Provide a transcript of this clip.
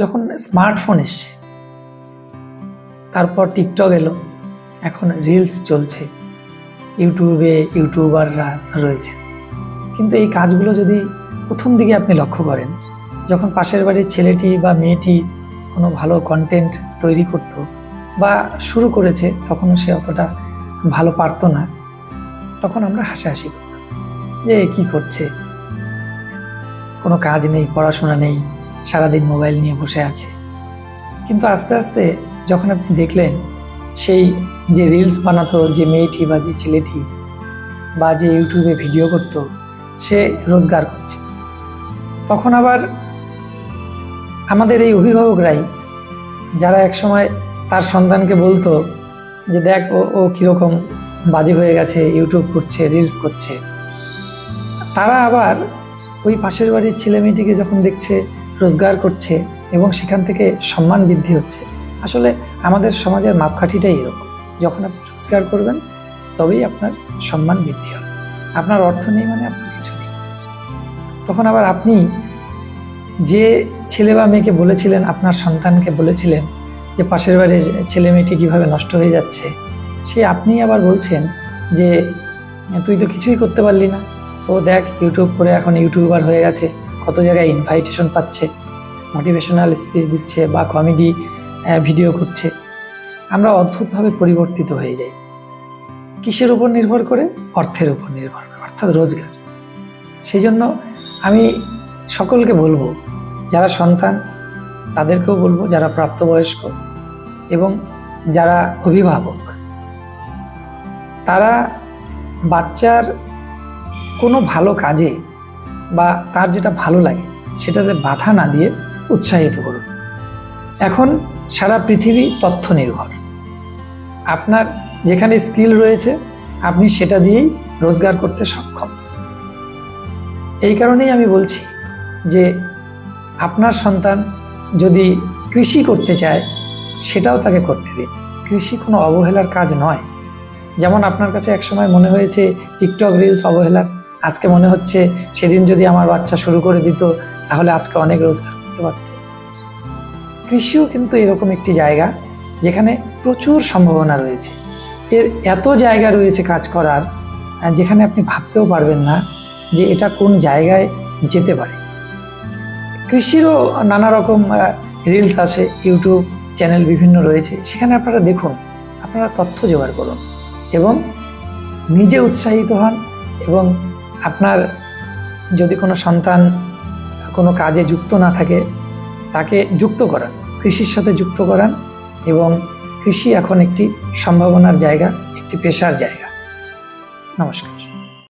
যখন স্মার্টফোন এসছে তারপর টিকটক এলো, এখন রিলস চলছে, ইউটিউবে ইউটিউবাররা রয়েছে। কিন্তু এই কাজগুলো যদি প্রথম দিকে আপনি লক্ষ্য করেন, যখন পাশের বাড়ির ছেলেটি বা মেয়েটি কোনো ভালো কন্টেন্ট তৈরি করত বা শুরু করেছে, তখনও সে অতটা ভালো পারতো না, তখন আমরা হাসাহাসি করতাম যে কি করছে? কোনো কাজ নেই, পড়াশোনা নেই সারাদিন মোবাইল নিয়ে বসে আছে। কিন্তু আস্তে আস্তে যখন আপনি দেখলেন, সেই যে রিলস বানাতো, যে মেয়েটি বা যে ছেলেটি বা যে ইউটিউবে ভিডিও করত, সে রোজগার করছে। তখন আবার আমাদের এই অভিভাবকরাই, যারা একসময় তার সন্তানকে বলতো যে, দেখ, ও ও কীরকম বাজে হয়ে গেছে, ইউটিউব করছে রিলস করছে। তারা আবার ওই পাশের বাড়ির ছেলে মেয়েটিকে যখন দেখছে রোজগার করছে এবং সেখান থেকে সম্মান বৃদ্ধি হচ্ছে। আসলে আমাদের সমাজের মাপকাঠিটাই এরকম। যখন আপনি রোজগার করবেন, তবেই আপনার সম্মান বৃদ্ধি হবে। আপনার অর্থ নেই মানে আপনার কিছু নেই। তখন আবার আপনি যে ছেলে বা মেয়েকে বলেছিলেন, আপনার সন্তানকে বলেছিলেন যে পাশের বাড়ির ছেলে মেয়েটি কীভাবে নষ্ট হয়ে যাচ্ছে, সে আপনি আবার বলছেন যে, তুই তো কিছুই করতে পারলি না। ও দেখ ইউটিউব করে এখন ইউটিউবার হয়ে গেছে। কত জায়গায় ইনভাইটেশন পাচ্ছে মোটিভেশনাল স্পিচ দিচ্ছে বা কমেডি ভিডিও করছে। আমরা অদ্ভুতভাবে পরিবর্তিত হয়ে যাই। কিসের উপর নির্ভর করে? অর্থের উপর নির্ভর করে, অর্থাৎ রোজগার। সেই জন্য আমি সকলকে বলব, যারা সন্তান, তাদেরকেও বলব, যারা প্রাপ্তবয়স্ক এবং যারা অভিভাবক, তারা বাচ্চার কোনো ভালো কাজে বা তার যেটা ভালো লাগে সেটাতে বাধা না দিয়ে উৎসাহিত করুন। এখন সারা পৃথিবী তথ্য নির্ভর আপনার যেখানে স্কিল রয়েছে, আপনি সেটা দিয়েই রোজগার করতে সক্ষম। এই কারণেই আমি বলছি যে, আপনার সন্তান যদি কৃষি করতে চায়, সেটাও তাকে করতে দিন। কৃষি কোনো অবহেলার কাজ নয়। যেমন আপনার কাছে একসময় মনে হয়েছে, টিকটক রিলস অবহেলার আজকে মনে হচ্ছে সেদিন যদি আমার বাচ্চা শুরু করে দিত, তাহলে আজকে অনেক রোজগার করতে পারত। কৃষিও কিন্তু এরকম একটি জায়গা যেখানে প্রচুর সম্ভাবনা রয়েছে। এর এত জায়গা রয়েছে কাজ করার যেখানে আপনি ভাবতেও পারবেন না যে এটা কোন জায়গায় যেতে পারে। কৃষিরও নানা রকম রিলস আছে ইউটিউব চ্যানেল বিভিন্ন রয়েছে। সেখানে আপনারা দেখুন, আপনারা তথ্য জোগাড় করুন এবং নিজে উৎসাহিত হন এবং আপনার যদি কোনো সন্তান কোনো কাজে যুক্ত না থাকে, তাকে যুক্ত করান, কৃষির সাথে যুক্ত করান এবং কৃষি এখন একটি সম্ভাবনার জায়গা, একটি পেশার জায়গা। নমস্কার।